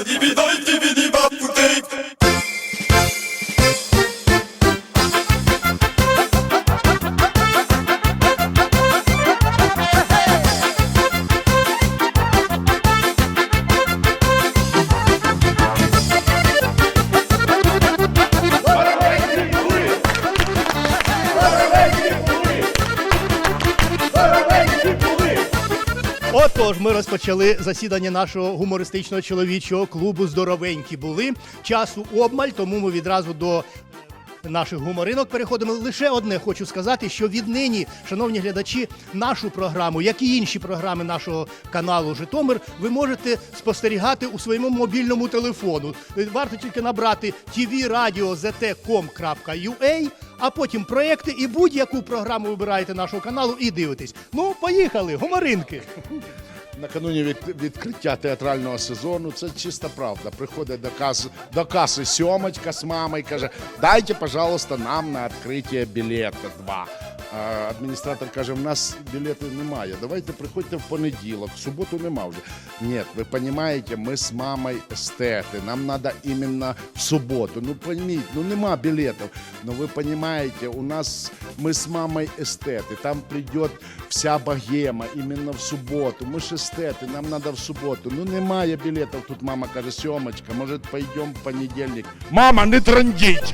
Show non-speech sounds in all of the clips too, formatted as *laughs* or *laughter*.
Отож, ми розпочали засідання нашого гумористичного чоловічого клубу Здоровенькі були. Часу обмаль, тому ми відразу до наших гуморинок переходимо. Лише одне хочу сказати, що віднині, шановні глядачі, нашу програму, як і інші програми нашого каналу Житомир, ви можете спостерігати у своєму мобільному телефону. Варто тільки набрати tvradio.zt.com.ua, а потім проекти і будь-яку програму вибираєте нашого каналу і дивитесь. Ну, поїхали, гуморинки! Накануні від, відкриття театрального сезону це чиста правда. Приходить до каси, до каси сьомочка з мамою, каже: дайте, пожалуйста, нам на відкриття білети два. А адміністратор каже: в нас білетів немає. Давайте приходьте в понеділок, в суботу нема вже. Ні, ви розумієте, ми з мамою естети. Нам треба іменно в суботу. Ну пойміть, ну нема білетів. Ну ви розумієте, у нас ми з мамою естети. Там прийде вся богема іменно в суботу. Ми ж естети, нам треба в суботу. Ну немає білетів. Тут мама каже, сьомочка, може пойдемо в понедільник. Мама, не трандіть!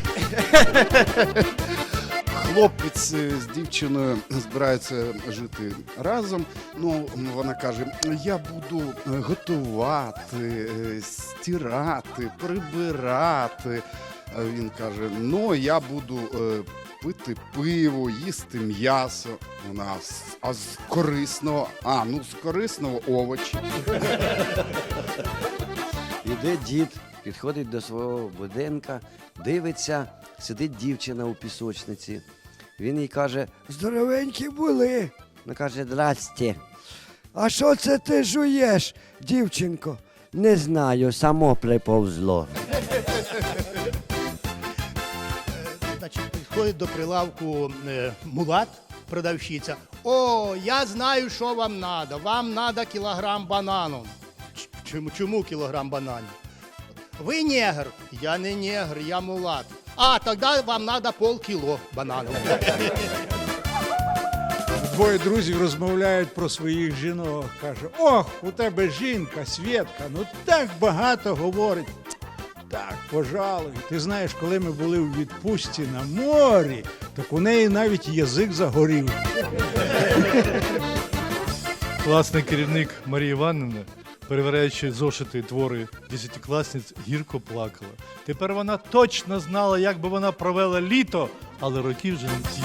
Хлопець з дівчиною збираються жити разом. Ну, вона каже: я буду е, готувати, е, стирати, прибирати. Він каже: ну, я буду е, пити пиво, їсти м'ясо. Вона «С- а з корисного, а ну з корисного овочі. Іде дід, підходить до свого будинка, дивиться, сидить дівчина у пісочниці. Він їй каже: Здоровенькі були. вона каже, здрасте. А що це ти жуєш, дівчинко? Не знаю, само приповзло. Значить, підходить до прилавку е, мулат, продавщиця. О, я знаю, що вам треба. Вам треба кілограм банану. Ч- Чому, чому кілограм бананів? Ви негр. Я не негр, я мулат. А, тоді вам треба полкіло банану. *laughs* Двоє друзів розмовляють про своїх жінок. Каже: Ох, у тебе жінка, Свєтка, ну так багато говорить. Так, пожалуй. Ти знаєш, коли ми були у відпустці на морі, так у неї навіть язик загорів. Класний керівник Марія Іванівна, перевіряючи зошити твори десятикласниць, гірко плакала. Тепер вона точно знала, як би вона провела літо, але роки вже не ті.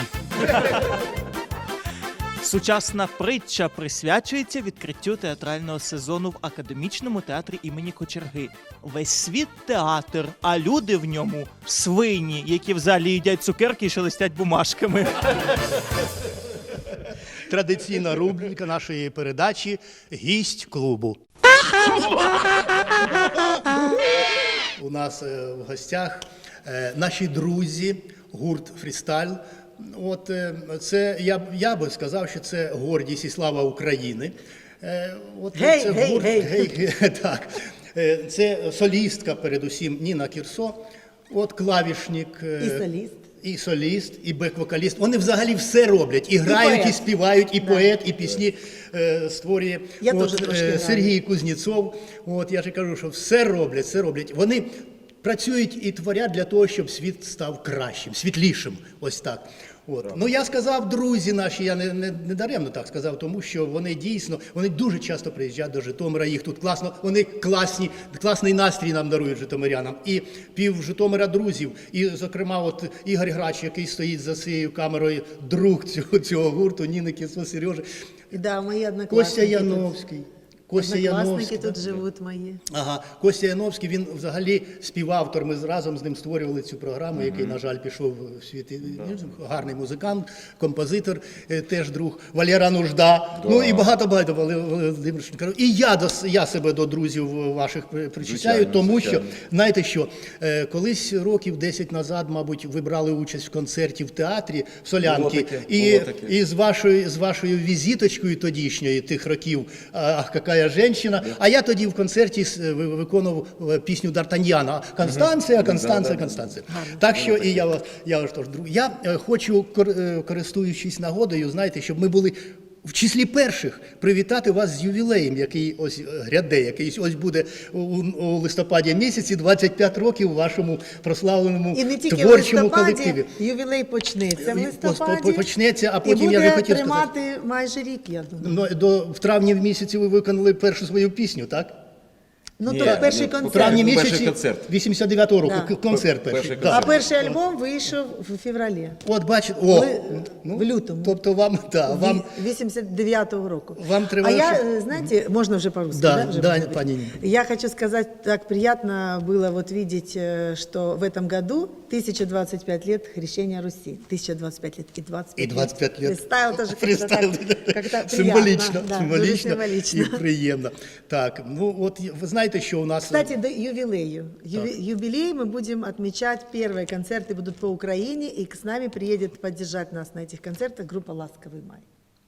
Сучасна притча присвячується відкриттю театрального сезону в академічному театрі імені Кочерги. Весь світ театр, а люди в ньому свині, які в залі їдять цукерки і шелестять бумажками. Традиційна рубрика нашої передачі Гість клубу. У нас е, в гостях е, наші друзі, гурт Фрістайл. От е, це я, я би сказав, що це гордість і слава України. От Гей, це гей, гей. гей, *laughs* так. Е, Це солістка, передусім Ніна Кірсо. От клавішник. І соліст. І соліст, і бек-вокаліст. Вони взагалі все роблять. І грають, і, і співають, і поет, і пісні е, створює Я От, е. Сергій Кузнєцов. От я ж кажу, що все роблять, все роблять. Вони працюють і творять для того, щоб світ став кращим, світлішим. Ось так. От. Ну я сказав, друзі наші, я не, не, не даремно так сказав, тому що вони дійсно вони дуже часто приїжджають до Житомира. Їх тут класно, вони класні, класний настрій нам дарують житомирянам. І пів Житомира друзів. І, зокрема, от Ігор Грач, який стоїть за цією камерою, друг цього, цього гурту, Ніни Кісо, Сережа. Да, мої Костя Яновський. Костя Яновський. тут да? живуть мої. Ага, Костя Яновський, він взагалі співавтор. Ми разом з ним створювали цю програму, який, на жаль, пішов в світ. Він Гарний музикант, композитор, е, теж друг Валера Нужда. Ну і багато багато Володимир. І я до я себе до друзів ваших при- причисляю, тому звичайно. що знаєте що, е, колись років 10 назад, мабуть, ви брали участь в концерті в театрі в Солянки. і, і з вашою з вашою візиточкою тодішньої тих років, ах, яка молодая женщина. А я тоді в концерті виконував е, пісню Д'Артаньяна. Констанція, Констанція, Констанція. Так що і я вас, я вас друг. Я е, хочу, е, користуючись нагодою, знаєте, щоб ми були. В числі перших привітати вас з ювілеєм, який ось е, гряде, який ось буде у, у листопаді місяці 25 років вашому прославленому І не тільки творчому колективі. ювілей почнеться в І листопаді. почнеться, а і потім буде я вже хотів тримати майже рік, я думаю. Ну, до, в травні в місяці ви виконали першу свою пісню, так? Ну, Ні, то перший ну, В концерт. травні Перший місяці концерт. 89-го року, Да. к- концерт Перший перший. концерт. А перший альбом вийшов в февралі. От бачите, о, Ви- ну, в лютому. Тобто вам, да, вам, 89-го року. Вам треба, А я, щоб- э, знаете, можно уже по-русски, Да, да? уже да, можно говорить? пани Нина. Я хочу сказать, так приятно было вот видеть, э, что в этом году 1025 лет хрещения Руси. 1025 лет и 25 і 25 лет. Фристайл тоже как-то Фристайл, так, как-то символічно, приятно, да, символічно, дуже і символічно. приємно. Так, ну от ви знаєте, що у нас... Кстати, до юбилею. Юби- Юбилей мы будем отмечать. Первые концерты будут по Украине, и с нами приедет поддержать нас на этих концертах группа «Ласковый май».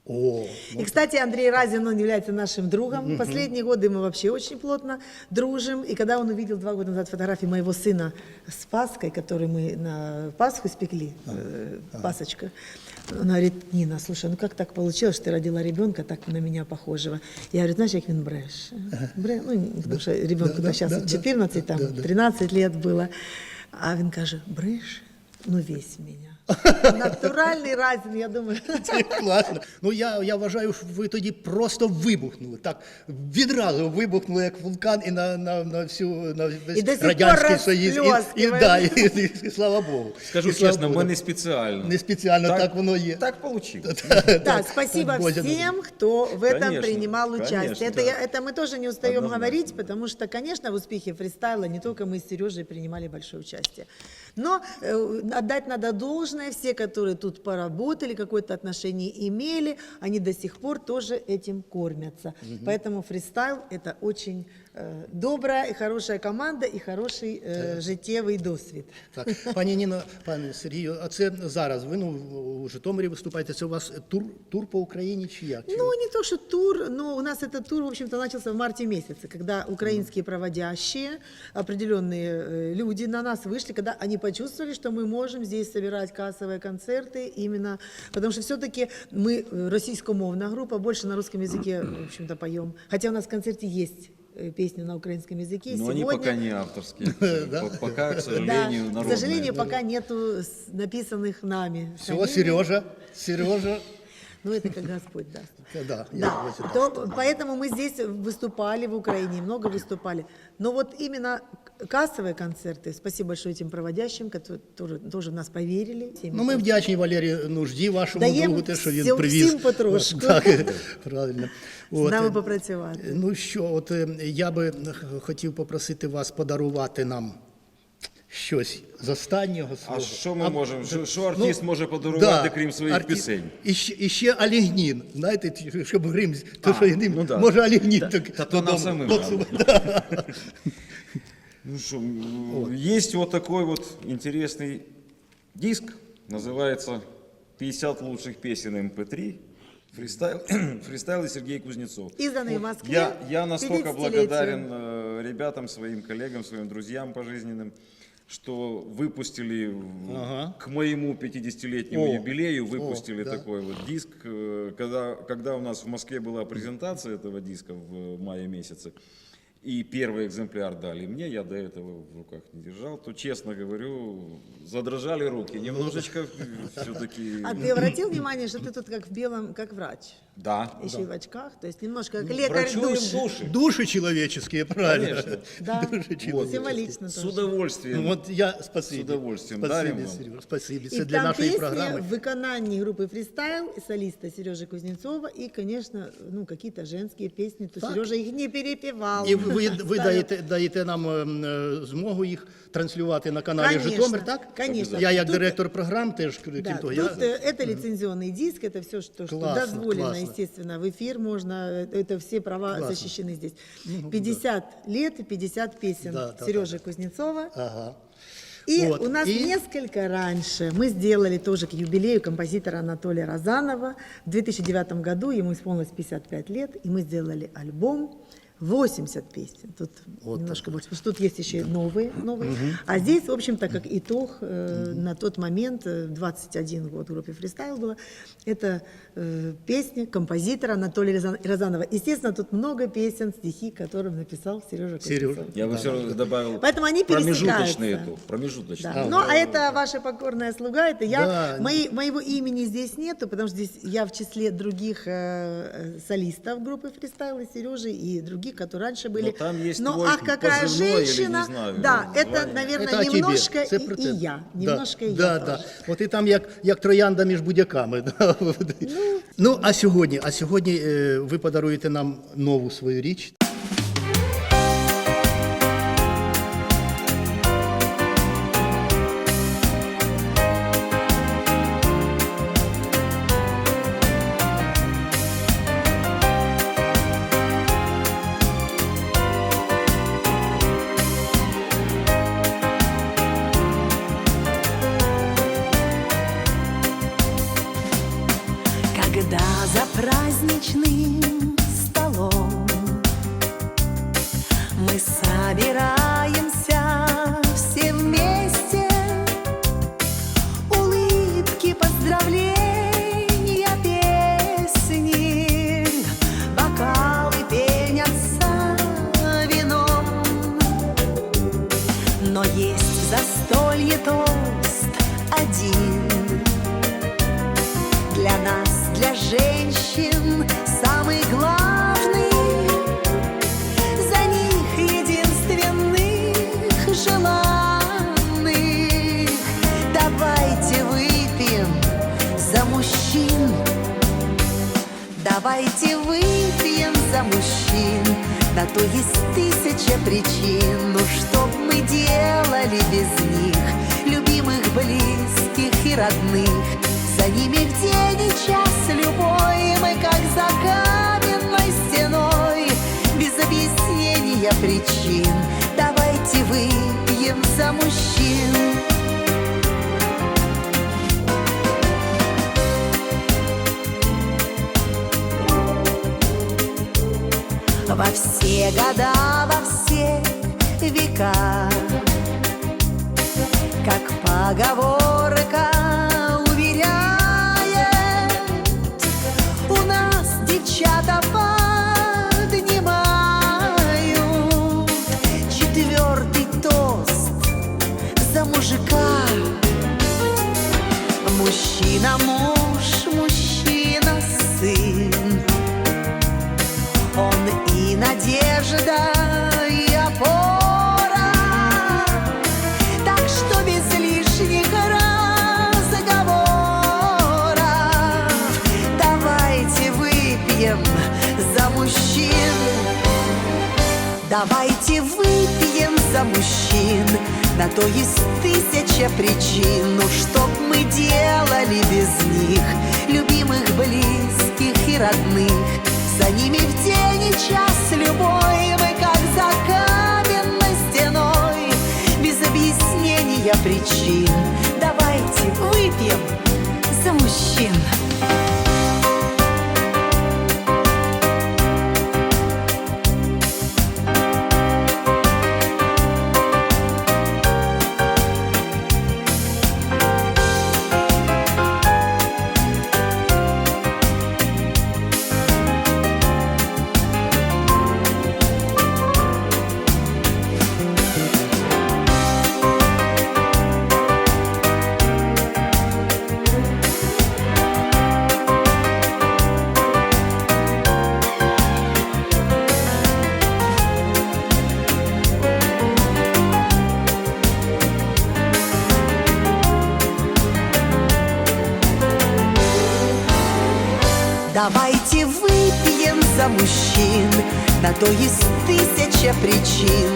О, И, кстати, Андрей Разин, он является нашим другом. Последние годы мы вообще очень плотно дружим. И когда он увидел два года назад фотографии моего сына с Паской, который мы на Пасху спекли, э, пасочка, он говорит, Нина, слушай, ну как так получилось, что ты родила ребенка так на меня похожего? Я говорю, знаешь, как он брешь? Бре- Ну, потому что ребенку да, сейчас да, да, 14, там, да, да. 13 лет было. А він каже, бреш? Ну весь меня. *laughs* Натуральний Разин, я думаю. *laughs* Це класно. Ну я, я вважаю, що ви тоді просто вибухнули. Так відразу вибухнули як вулкан і на, на, на всю на весь І до сих радянський пор союз. І, і, розплескиваємо. да, і, і, і, слава Богу. Скажу І слава чесно, Богу. ми не спеціально. Не спеціально, так воно є. Так вийшло. Да, спасибо Так, Бодя, всем, кто в этом Конечно, принимал участие. конечно, это, да. я- это мы тоже не устаем Однозначно. говорить, потому что, конечно, в успехе фристайла не только мы с Сережей принимали большое участие. Но э, отдать надо должное, все, которые тут поработали, какое-то отношение имели, они до сих пор тоже этим кормятся. Поэтому фристайл – это очень э, добрая и хорошая команда и хороший э, життєвий досвід. Так, пані Ніно, *laughs* пане Сергію, а це зараз ви ну у Житомирі виступаєте. Це у вас тур, тур по Україні чи як? Чи- Ну, не то, что тур, но у нас этот тур, в общем-то, начался в марте месяце, когда украинские проводящие, определенные э, люди на нас вышли, когда они почувствовали, что мы можем здесь собирать кассовые концерты, именно потому что все-таки мы э, российскомовная группа, больше на русском языке, в общем-то, поем. Хотя у нас в концерте есть э, песни на украинском языке. Но они Сегодня- пока не авторские. По- *laughs* Пока, к Да, сожалению, к народные. сожалению, пока нету с- написанных нами. Все, самими. Сережа, Сережа. Ну, это как Господь даст. Да, я Да, ось так. то, поэтому мы здесь выступали в Украине, много выступали. Но вот именно к- кассовые концерты, спасибо большое этим проводящим, которые тоже, тоже в нас поверили. всеми Ну, ми вдячні Валерію Нужді, вашому Даємо другу, те, що він всім- привіз. всім потрошку. Так, *laughs* правильно. з От, нами е, попрацювати. Ну що, от е, я би х- хотів попросити вас подарувати нам щось з останнього свого. А що ми А, можемо? Що, що ну, артист може подарувати, крім своїх арті- пісень? І ще, і ще Алігнін. Знаєте, ті, щоб грим, то А, що грим, ну да. може Алігнін. Та- так, та то нам додому. самим *laughs* От, надо. да. Ну что, м, есть вот такой вот интересный диск, называется «50 лучших песен МП3», фристайл, *clears throat* фристайл и Сергей Кузнецов. Изданный в Москве. Я, я настолько 50-летию. благодарен э, ребятам, своим коллегам, своим друзьям пожизненным, что выпустили Ага. к моему 50-летнему О, юбилею, о, выпустили да. такой вот диск. э, Когда, когда у нас в Москве была презентация этого диска в мае месяце, и первый экземпляр дали мне, я до этого в руках не держал, то, честно говорю, задрожали руки. Немножечко *laughs* все-таки... А ты обратил внимание, что ты тут как в белом, как врач? Да. Еще и в очках, то есть немножко как лекарь Врачуем души. души. Души человеческие, правильно. Конечно. Да, Души человеческие. символично С тоже. удовольствием. Ну, от я спасибі. З удовольствием спасибі, дарим вам. Сереж, спасибі. И Це для там нашої песни програми. в выконании группы «Фристайл», солиста Сережи Кузнецова, и, конечно, ну, какие-то женские песни, то Так. Сережа их не перепевал. І ви, ви Ставил. даєте, даєте нам ем, е, змогу їх транслювати на каналі Конечно, Житомир, так? конечно. Я як Тут- директор програм теж, крім Да, того, тут я... э, это лицензионный диск, это все, что, что Классно, дозволено, классно. естественно, в эфир можно, э, это все права Классно. защищены здесь. 50 лет и 50 песен Да, да, Сережи Кузнецова. Ага. И Вот. у нас И- несколько раньше мы сделали тоже к юбилею композитора Анатолия Розанова. В 2009 году ему исполнилось 55 лет, и мы сделали альбом 80 песен. Тут немножко больше, потому что тут есть еще и новые, новые. А здесь, в общем-то, как итог э, на тот момент, э, 21 год группе фристайл было, это э, песни композитора Анатолия Розан- Розанова. Естественно, тут много песен, стихи, которые написал Сережа Сережа. Я бы все равно добавил Поэтому они промежуточный пересекаются. эту, промежуточный. Да. Ну, а это ваша покорная слуга, это я. Да. Мои- моего имени здесь нету, потому что здесь я в числе других э, э, солистов группы фристайл и Сережи и других, которые раньше были. Но там есть Но твой ах, какая позывной или, женщина! не знаю, да, это, звание. наверное, Это о тебе. немножко Це и, про и тебе. я. Да. Немножко и да, я да. тоже. От і там як, як троянда між будяками. *laughs* Да. Ну, а сьогодні, а сьогодні е, ви подаруєте нам нову свою річ. Мужчин. На то есть тысяча причин Ну что б мы делали без них? Любимых, близких и родных. За ними в день и час любой Мы как за каменной стеной. Без объяснения причин Давайте выпьем за мужчин Во все года, во все века. Как поговорка уверяет У нас девчата поднимают Четвертый тост за мужика. Мужчина муж, мужчина сын. Он и опора. Так что без лишних разговоров давайте выпьем за мужчин. Давайте выпьем за мужчин На то есть тысяча причин Ну что б мы делали без них Любимых, близких и родных За ними в день и час любой Мы как за каменной стеной Без объяснения причин Давайте выпьем за мужчин То есть тысяча причин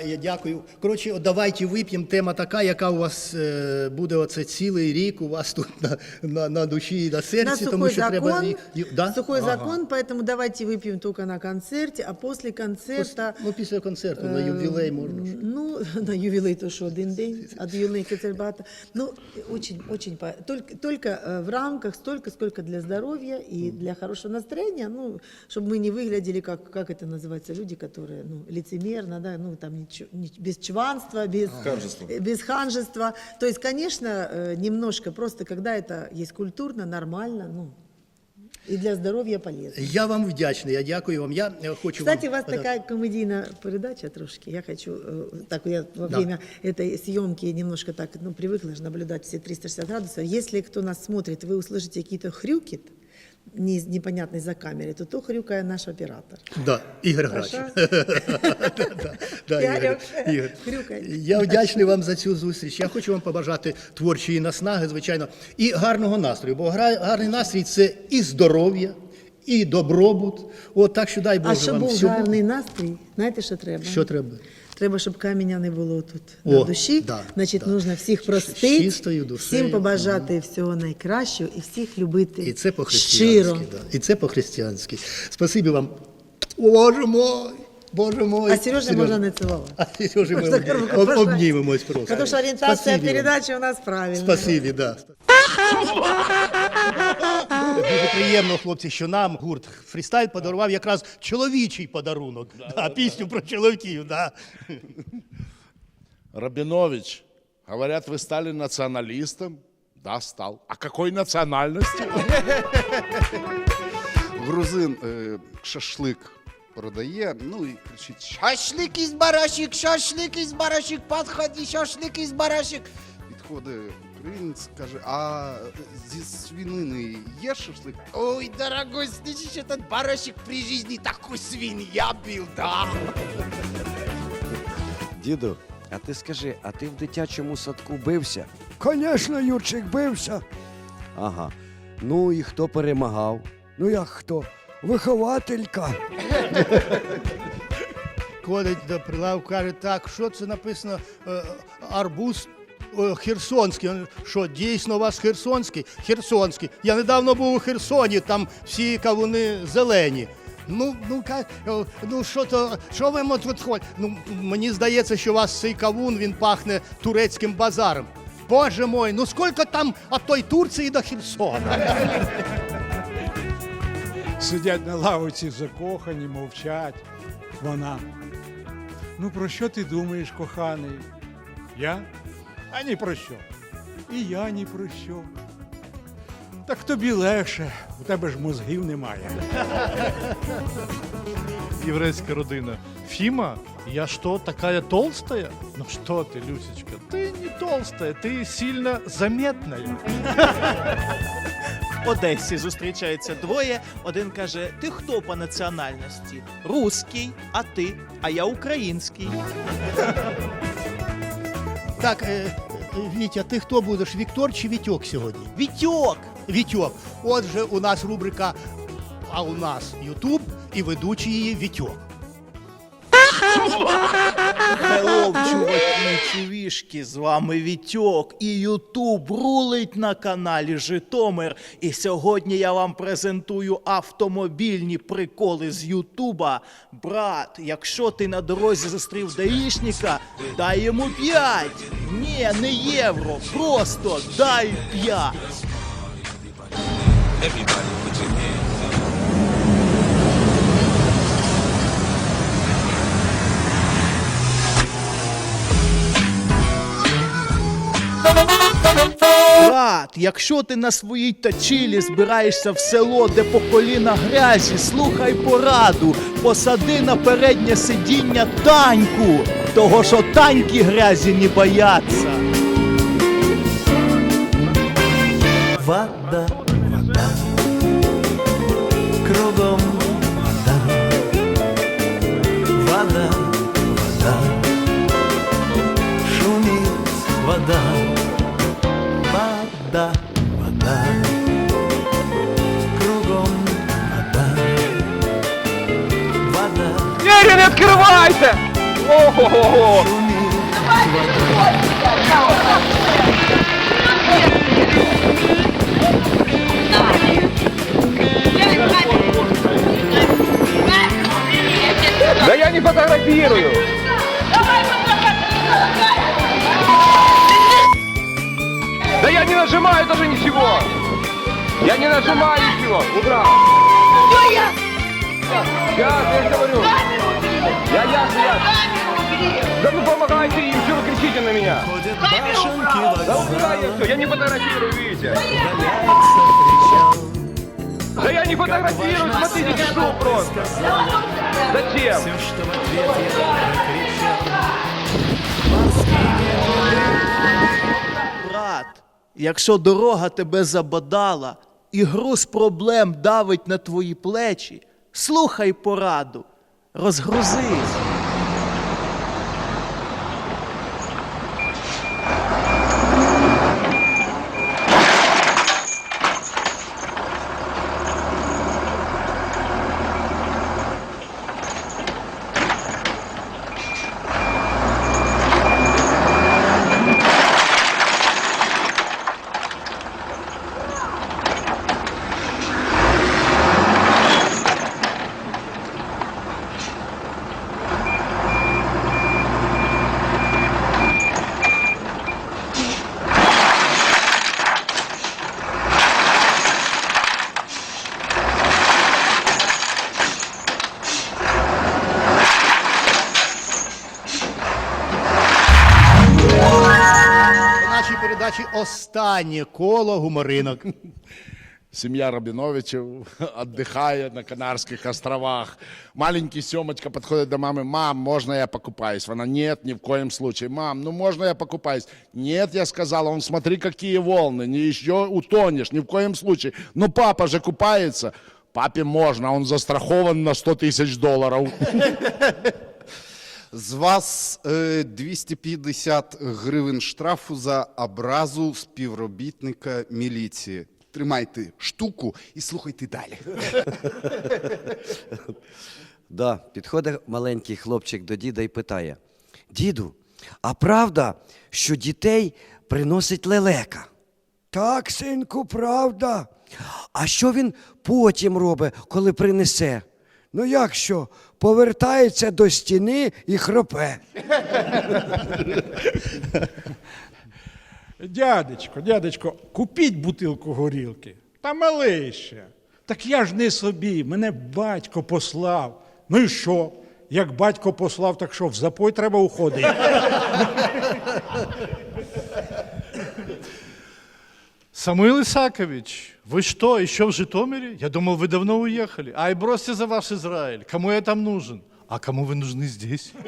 я, я дякую. Коротше, от давайте вип'ємо. Тема така, яка у вас е, буде оце цілий рік у вас тут на, на, на душі і на На серці, тому сухой що треба. закон, і- і- да? сухой Ага. закон, поэтому давайте выпьем только на концерте, а после концерта... Ну, після концерту на ювілей можна. ж. Ну, *laughs* на ювілей то що один день, а до ювілей це багато. Ну, очень, очень, по- только, только э, в рамках столько, сколько для здоровья и для хорошего настроения, ну, чтобы мы не выглядели, как, как это называется, люди, которые, ну, лицемерно, да, ну, там, ничего, ни- без чванства, без, Ханжества. э, без ханжества. То есть, конечно, э, немножко, просто когда это есть культурно, нормально, ну, и для здоровья полезно. Я вам вдячний, я дякую вам. Я е, хочу Кстати, у вам... вас такая комедийная передача трошки. Я хочу, э, так я во Да. время этой съемки немножко так, ну, привыкла же наблюдать все 360 градусов. Если кто нас смотрит, вы услышите какие-то хрюки, не, непонятные за камерой, то то хрюкає наш оператор. Да, Ігор Грач. *laughs* Хрюкай. Я вдячний вам за цю зустріч. Я хочу вам побажати творчої наснаги, звичайно, і гарного настрою. Бо гарний настрій це і здоров'я, і добробут. От так що дай Боже А щоб вам був всього. гарний настрій, знаєте, що треба? Що треба? Треба, щоб каменя не було тут О, на душі. да, Значить, да. нужно всіх простити, всім побажати всього найкращого і всіх любити І це по-християнськи. Да. І це по-християнськи. Спасибі вам. Боже мой! Боже мой! А Сережа можна не цілувати. А Сережі ми Можна обні- руку об- пожати. обнімемось просто. Тому що орієнтація Спасибі передачі у нас правильна. Спасибі, да. Дуже приємно, хлопці, що нам гурт фрістайл подарував якраз чоловічий подарунок. Да, пісню про чоловіків. Да. Рабинович, говорят, вы стали националистом? Да, стал. А какой национальности? Грузин е, шашлик продає, ну і кричить: Шашлик із барашек, шашлик із барашек, підходи, шашлик із барашек. Підходить українець, каже, а зі свинини є шашлик? Ой, дорогой, слышишь, этот барашек при жизни такой свинья был, да. Діду, а ти скажи, а ти в дитячому садку бився? Конечно, Юрчик бився. Ага. Ну і хто перемагав? Ну як хто? Вихователька. Ходить до прилавку, каже, так, що це написано е, арбуз е, херсонський. Що, дійсно у вас херсонський? Херсонський. Я недавно був у Херсоні, там всі кавуни зелені. Ну, ну, е, ну що то, що ви тут ходите? Ну, мені здається, що у вас цей кавун, він пахне турецьким базаром. Боже мой, ну скільки там від той Турції до Херсона? Сидять на лавиці закохані, мовчать. Вона. Ну про що ти думаєш, коханий? Я? А ні про що. І я ні про що. Так тобі легше, у тебе ж мозгів немає. Еврейская родина. Фима, я что, такая толстая? Ну что ты, Люсечка, ты не толстая, ты сильно заметная. В Одесі зустрічаються двоє. Один каже: Ти хто по національності? Руський, а ти? А я український. Так, е, е, Вітя, ти хто будеш, Віктор чи Вітьок сьогодні? Вітьок! Вітьок. Отже, у нас рубрика А у нас Ютуб і ведучий її Вітьок. Чувішки, з вами Вітьок і Ютуб рулить на каналі Житомир. І сьогодні я вам презентую автомобільні приколи з Ютуба. Брат, якщо ти на дорозі зустрів даїшника, дай йому п'ять. Ні, не євро, просто дай п'ять. Брат, якщо ти на своїй тачілі збираєшся в село, де по коліна грязі, слухай пораду, посади на переднє сидіння таньку, того що таньки грязі не бояться. Вода, вода, кругом вода, вода, вода, шумит вода. Вода, вода, кругом вода, вода. Двері не відкривайте! Ого! Да Я не нажимаю ничего! Убрал! Сейчас, я же говорю! Я ясно, ясно! Да ну помогайте им, что вы кричите на меня? Да убирай я все, я не фотографирую, видите? Да я не фотографирую, смотрите, пишу просто. Зачем? Брат, якщо дорога тебе забодала і груз проблем давить на твої плечі, слухай пораду, розгрузись. У нашій передачі останнє коло гуморинок. Семья Рабиновичев отдыхает на Канарских островах. Маленький Семочка подходит до мамы. Мам, можно я покупаюсь? Она, нет, ни в коем случае. Мам, ну можно я покупаюсь? Нет, я сказала, он смотри, какие волны, не еще утонешь, ни в коем случае. Но папа же купается. Папе можно, он застрахован на 100 тысяч долларов. *laughs* З вас е, 250 гривень штрафу за образу співробітника міліції. Тримайте штуку і слухайте далі. *laughs* Да, підходить маленький хлопчик до діда і питає: Діду, а правда, що дітей приносить лелека? Так, синку, правда. А що він потім робить, коли принесе? Ну як що? Повертається до стіни і хропе. Дядечко, дядечко, купіть бутилку горілки. Та малий ще. Так я ж не собі, мене батько послав. Ну і що? Як батько послав, так що в запой треба уходити. Самуил Исакович, вы что, еще в Житомире? Я думал, вы давно уехали. Ай, бросьте за ваш Израиль. Кому я там нужен? А кому вы нужны здесь? *laughs*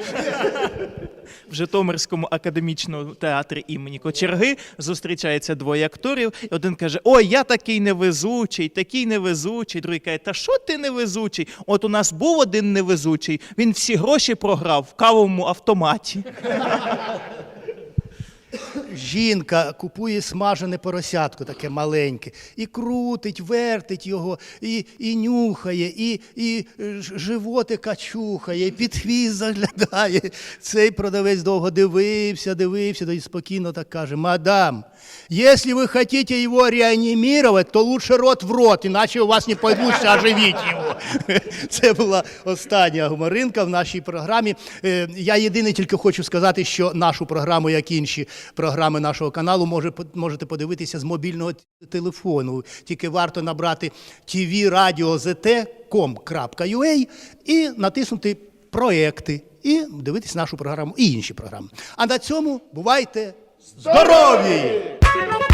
В Житомирському академічному театрі імені Кочерги зустрічається двоє акторів. І один каже: Ой, я такий невезучий, такий невезучий. Другий каже, та що ти невезучий? От у нас був один невезучий, він всі гроші програв в кавовому автоматі. *laughs* Жінка купує смажене поросятко таке маленьке, і крутить, вертить його, і, і нюхає, і, і животика чухає, і під хвіст заглядає. Цей продавець довго дивився, дивився, і спокійно так каже: Мадам, якщо ви хочете його реанімувати, то лучше рот в рот, іначе у вас не получится оживіть його. *laughs* Це була остання гуморинка в нашій програмі. Е, Я єдине тільки хочу сказати, що нашу програму, як інші програми нашого каналу, можете подивитися з мобільного телефону. Тільки варто набрати tvradio.zt.com.ua і натиснути проекти і дивитися нашу програму і інші програми. А на цьому бувайте здорові! Bye.